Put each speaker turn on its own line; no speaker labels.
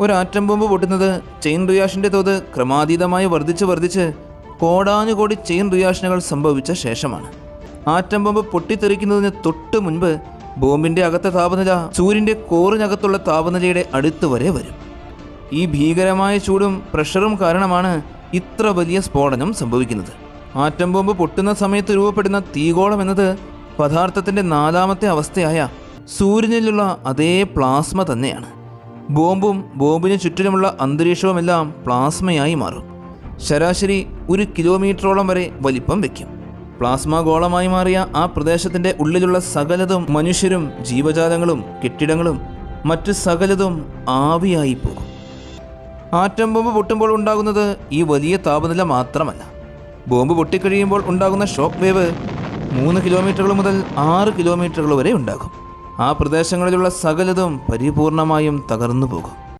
ഒരു atom bomb പൊട്ടുന്നത് chain റിയാക്ഷന്റെ തോത് ക്രമാതീതമായി വർദ്ധിച്ച് വർദ്ധിച്ച് കോടാനുകോടി ചെയിൻ റിയാക്ഷനുകൾ സംഭവിച്ച ശേഷമാണ്. ആറ്റം ബോംബ് പൊട്ടിത്തെറിക്കുന്നതിന് തൊട്ട് മുൻപ് ബോംബിന്റെ അകത്തെ താപനില സൂര്യന്റെ കോറിനകത്തുള്ള താപനിലയുടെ അടുത്ത് വരെ വരും. ഈ ഭീകരമായ ചൂടും പ്രഷറും കാരണമാണ് ഇത്ര വലിയ സ്ഫോടനം സംഭവിക്കുന്നത്. ആറ്റം ബോംബ് പൊട്ടുന്ന സമയത്ത് രൂപപ്പെടുന്ന തീകോളം എന്നത് പദാർത്ഥത്തിന്റെ നാലാമത്തെ അവസ്ഥയായ സൂര്യനിലുള്ള അതേ പ്ലാസ്മ തന്നെയാണ്. ബോംബും ബോംബിന് ചുറ്റിലുമുള്ള അന്തരീക്ഷവുമെല്ലാം പ്ലാസ്മയായി മാറും. ശരാശരി ഒരു കിലോമീറ്ററോളം വരെ വലിപ്പം വയ്ക്കും. പ്ലാസ്മ ഗോളമായി മാറിയ ആ പ്രദേശത്തിന്റെ ഉള്ളിലുള്ള സകലതും മനുഷ്യരും ജീവജാലങ്ങളും കെട്ടിടങ്ങളും മറ്റ് സകലതും ആവിയായി പോകും. ആറ്റം ബോംബ് പൊട്ടുമ്പോൾ ഉണ്ടാകുന്നത് ഈ വലിയ താപനില മാത്രമല്ല. ബോംബ് പൊട്ടിക്കഴിയുമ്പോൾ ഉണ്ടാകുന്ന ഷോക്ക് വേവ് മൂന്ന് കിലോമീറ്ററുകൾ മുതൽ ആറ് കിലോമീറ്ററുകൾ വരെ ഉണ്ടാകും. ആ പ്രദേശങ്ങളിലുള്ള സകലതും പരിപൂർണമായും തകർന്നു പോകും